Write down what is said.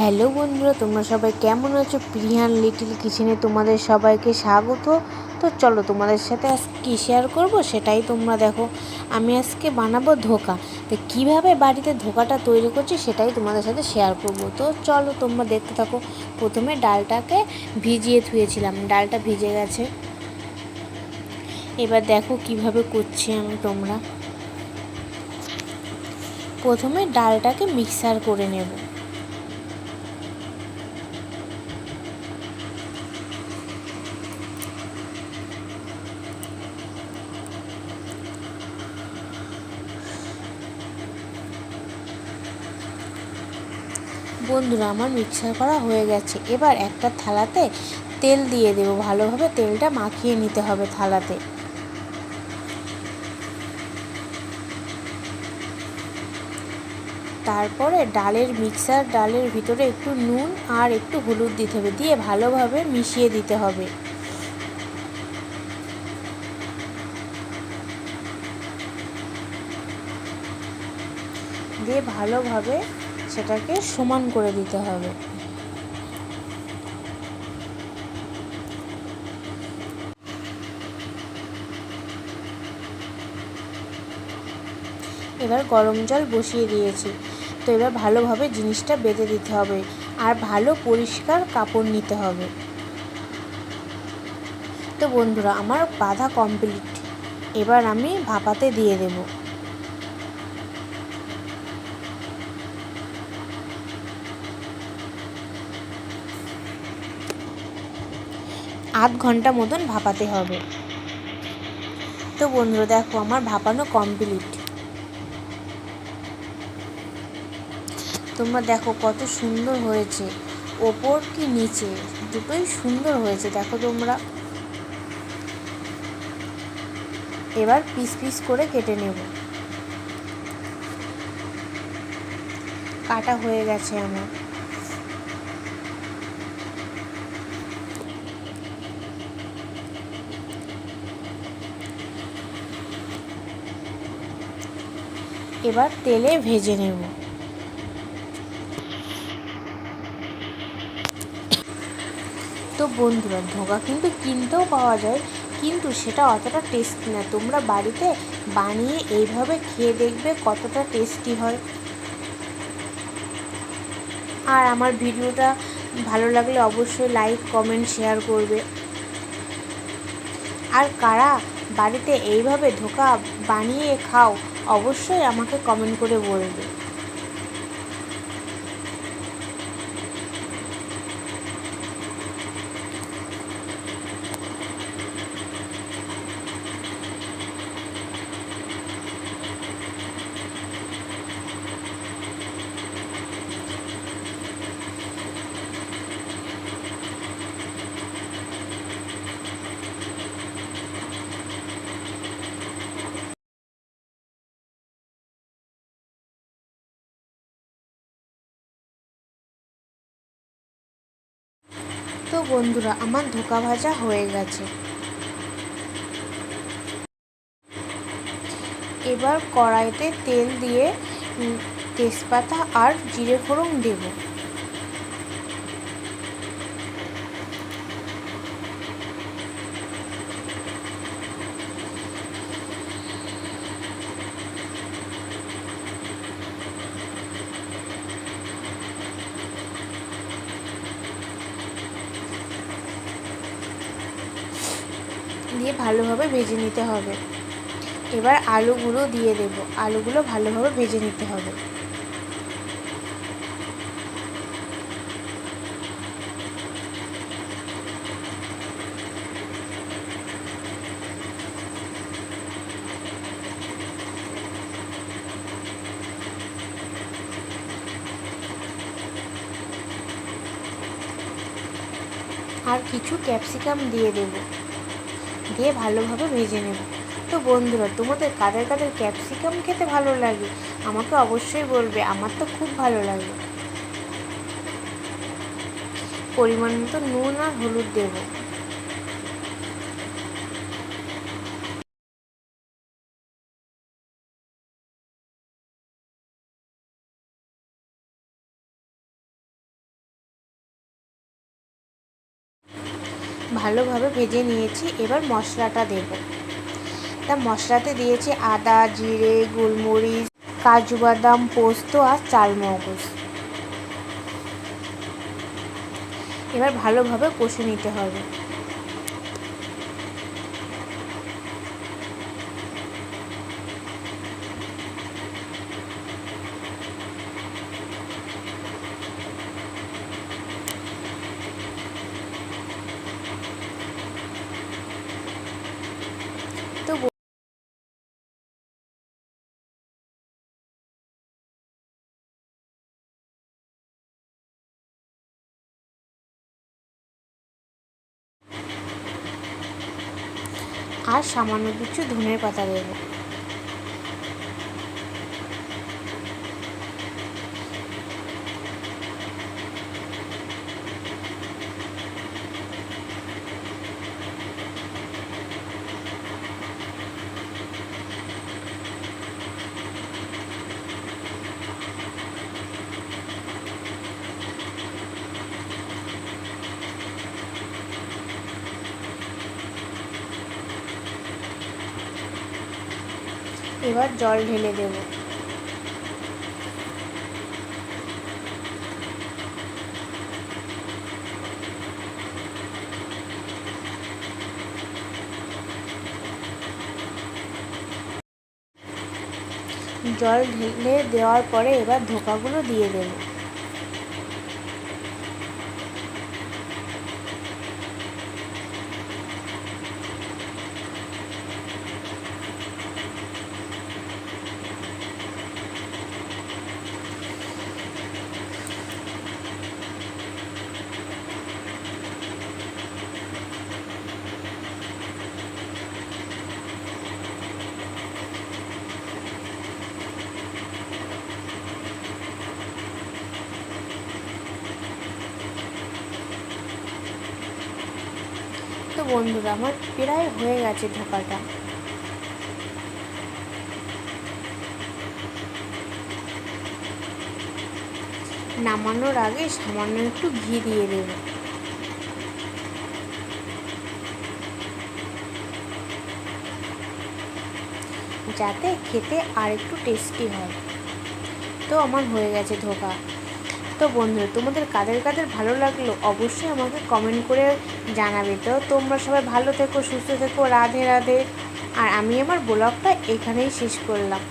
Hello বন্ধুরা, তোমরা সবাই কেমন আছো? প্রিয়ান লিটিল কিচেনে তোমাদের সবাইকে স্বাগত। তো চলো তোমাদের সাথে আজ কী শেয়ার করব সেটাই তোমরা দেখো। আমি আজকে বানাবো ধোকা। তো কীভাবে বাড়িতে ধোকাটা তৈরি করছি সেটাই তোমাদের সাথে শেয়ার করব। তো চলো তোমরা দেখতে থাকো। প্রথমে ডালটাকে ভিজিয়ে ধুয়েছিলাম। ডালটা ভিজে গেছে। এবার দেখো কীভাবে করছি আমি তোমরা। প্রথমে ডালটাকে মিক্সার করে নেব। বন্ধুরা, আমার মিক্সার করা হয়ে গেছে। এবার একটা থালাতে তেল দিয়ে দেবো। ভালোভাবে তেলটা মাখিয়ে নিতে হবে থালাতে। তারপরে ডালের মিক্সার, ডালের ভিতরে একটু নুন আর একটু হলুদ দিতে হবে। দিয়ে ভালোভাবে মিশিয়ে দিতে হবে। দিয়ে ভালোভাবে সেটাকে সমান করে দিতে হবে। এবার গরম জল বসিয়ে দিয়েছি। তো এবার ভালোভাবে জিনিসটা বেঁধে দিতে হবে আর ভালো পরিষ্কার কাপড় নিতে হবে। তো বন্ধুরা, আমার বাধা কমপ্লিট এবার আমি ভাপাতে দিয়ে দেবো। আধ ঘণ্টা মতন ভাপাতে হবে। তো বন্ধুরা, দেখো আমার ভাপানো কমপ্লিট তোমরা দেখো কত সুন্দর হয়েছে। ওপর কি নিচে? দুটোই সুন্দর হয়েছে, দেখো তোমরা। এবার পিস পিস করে কেটে নেব। কাটা হয়ে গেছে আমার। এবার তেলে ভেজে নেব। তো বন্ধুরা, ধোকা কিন্তু কিনতেও পাওয়া যায়, কিন্তু সেটা অতটা টেস্টি না। তোমরা বাড়িতে বানিয়ে এইভাবে খেয়ে দেখবে কতটা টেস্টি হয়। আর আমার ভিডিওটা ভালো লাগলে অবশ্যই লাইক কমেন্ট শেয়ার করবে। আর কারা বাড়িতে এইভাবে ধোকা বানিয়ে খাও অবশ্যই আমাকে কমেন্ট করে বলবে তো বন্ধুরা, আমার ধোকা ভাজা হয়ে গেছে। এবার কড়াইতে তেল দিয়ে তেজপাতা আর জিরে ফোড়ন দেব দিয়ে ভালোভাবে ভেজে নিতে হবে। এবার আলুগুলো দিয়ে দেব। আলুগুলো ভালোভাবে ভেজে নিতে হবে। আর কিছু ক্যাপসিকাম দিয়ে দেব। দিয়ে ভালোভাবে ভেজে নেব। তো বন্ধুরা, তোমাদের কাদের কাদের ক্যাপসিকাম খেতে ভালো লাগে? আমাকে অবশ্যই বলবে, আমার তো খুব ভালো লাগে। পরিমাণ মতো নুন আর হলুদ দেবো। ভালোভাবে ভেজে নিয়েছি, এবার মশলাটা দেব। তা মশলাতে দিয়েছি আদা, জিরে, গোলমরিচ, কাজু বাদাম, পোস্ত আর চালমগজ এবার ভালোভাবে কষে নিতে হবে তো আর সামান্য কিছু ধনের পাতা দেবো। এবার জল ঢেলে দেব। জল ঢেলে দেওয়ার পরে এবার ধোকাগুলো দিয়ে দেবো। বন্ধুরা, আমার প্রায় হয়ে গেছে ধোকাটা নামানোর আগে সামান্য একটু ঘি দিয়ে দেব। যাতে খেতে আর একটু টেস্টি হয়। তো আমার হয়ে গেছে ধোকা তো বন্ধুরা, তোমাদের কাদের কাদের ভালো লাগল অবশ্যই আমাকে কমেন্ট করে জানাবে। তো তোমরা সবাই ভালো থেকো, সুস্থ থেকো, রাধে রাধে। আর আমি আমার ব্লগটা এখানেই শেষ করলাম।